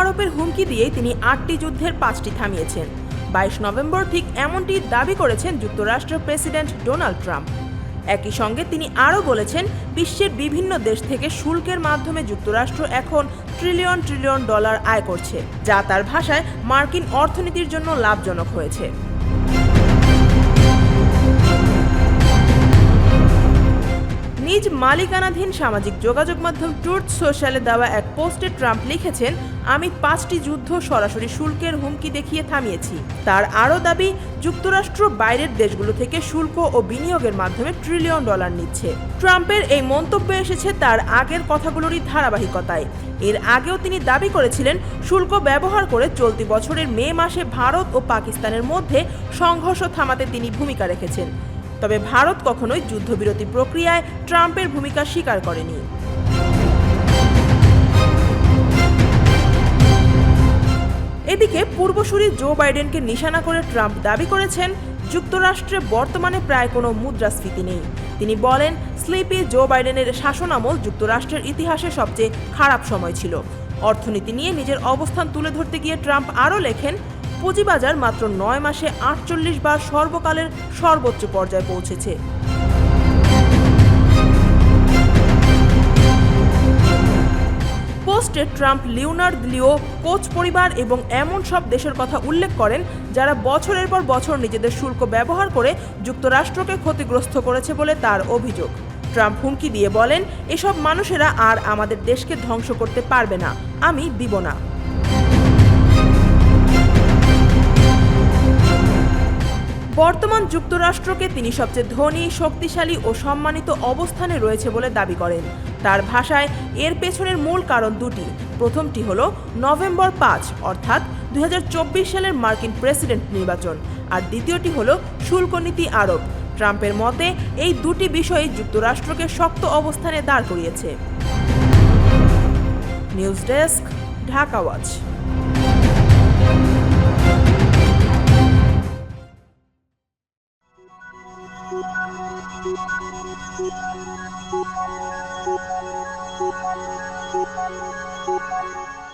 আরোপের হুমকি দিয়ে তিনি আটটি যুদ্ধের পাঁচটি থামিয়েছেন। বাইশ নভেম্বর ঠিক এমনটি দাবি করেছেন যুক্তরাষ্ট্রের প্রেসিডেন্ট ডোনাল্ড ট্রাম্প। একই সঙ্গে তিনি আরও বলেছেন, বিশ্বের বিভিন্ন দেশ থেকে শুল্কের মাধ্যমে যুক্তরাষ্ট্র এখন ট্রিলিয়ন ট্রিলিয়ন ডলার আয় করছে, যা তার ভাষায় মার্কিন অর্থনীতির জন্য লাভজনক হয়েছে। নিজ মালিকানাধীন সামাজিক যোগাযোগ মাধ্যম ট্রুথ সোশ্যালে দেওয়া এক পোস্টে ট্রাম্প লিখেছেন, আমি পাঁচটি যুদ্ধ সরাসরি শুল্কের হুমকি দেখিয়ে থামিয়েছি। তার আরও দাবি, যুক্তরাষ্ট্র বাইরের দেশগুলো থেকে শুল্ক ও বিনিয়োগের মাধ্যমে ট্রিলিয়ন ডলার নিচ্ছে। ট্রাম্পের এই মন্তব্য এসেছে তার আগের কথাগুলোরই ধারাবাহিকতায়। এর আগেও তিনি দাবি করেছিলেন, শুল্ক ব্যবহার করে চলতি বছরের মে মাসে ভারত ও পাকিস্তানের মধ্যে সংঘর্ষ থামাতে তিনি ভূমিকা রেখেছেন। তবে ভারত কখনোই যুদ্ধবিরতি প্রক্রিয়ায় ট্রাম্পের ভূমিকা স্বীকার করেনি। এদিকে পূর্বসূরি জো বাইডেনকে নিশানা করে ট্রাম্প দাবি করেছেন, যুক্তরাষ্ট্রে বর্তমানে প্রায় কোনো মুদ্রাস্ফীতি নেই। তিনি বলেন, স্লিপি জো বাইডেনের শাসনামল যুক্তরাষ্ট্রের ইতিহাসে সবচেয়ে খারাপ সময় ছিল। অর্থনীতি নিয়ে নিজের অবস্থান তুলে ধরতে গিয়ে ট্রাম্প আরও লেখেন পুঁজিবাজার মাত্র নয় মাসে আটচল্লিশ বার সর্বকালের সর্বোচ্চ পর্যায়ে পৌঁছেছে। পোস্টে ট্রাম্প লিওনার্দ লিও, কোচ পরিবার এবং এমন সব দেশের কথা উল্লেখ করেন, যারা বছরের পর বছর নিজেদের শুল্ক ব্যবহার করে যুক্তরাষ্ট্রকে ক্ষতিগ্রস্ত করেছে বলে তার অভিযোগ। ট্রাম্প হুমকি দিয়ে বলেন, এসব মানুষেরা আর আমাদের দেশকে ধ্বংস করতে পারবে না। আমি দিব না। বর্তমান যুক্তরাষ্ট্রকে তিনি সবচেয়ে ধনী, শক্তিশালী ও সম্মানিত অবস্থানে রয়েছে বলে দাবি করেন। তার ভাষায় এর পেছনের মূল কারণ দুটি। প্রথমটি হল নভেম্বর পাঁচ, অর্থাৎ দু হাজার চব্বিশ সালের মার্কিন প্রেসিডেন্ট নির্বাচন। আর দ্বিতীয়টি হল শুল্ক নীতি আরোপ। ট্রাম্পের মতে, এই দুটি বিষয় যুক্তরাষ্ট্রকে শক্ত অবস্থানে দাঁড় করিয়েছে। News desk, Dhaka watch. Thank you.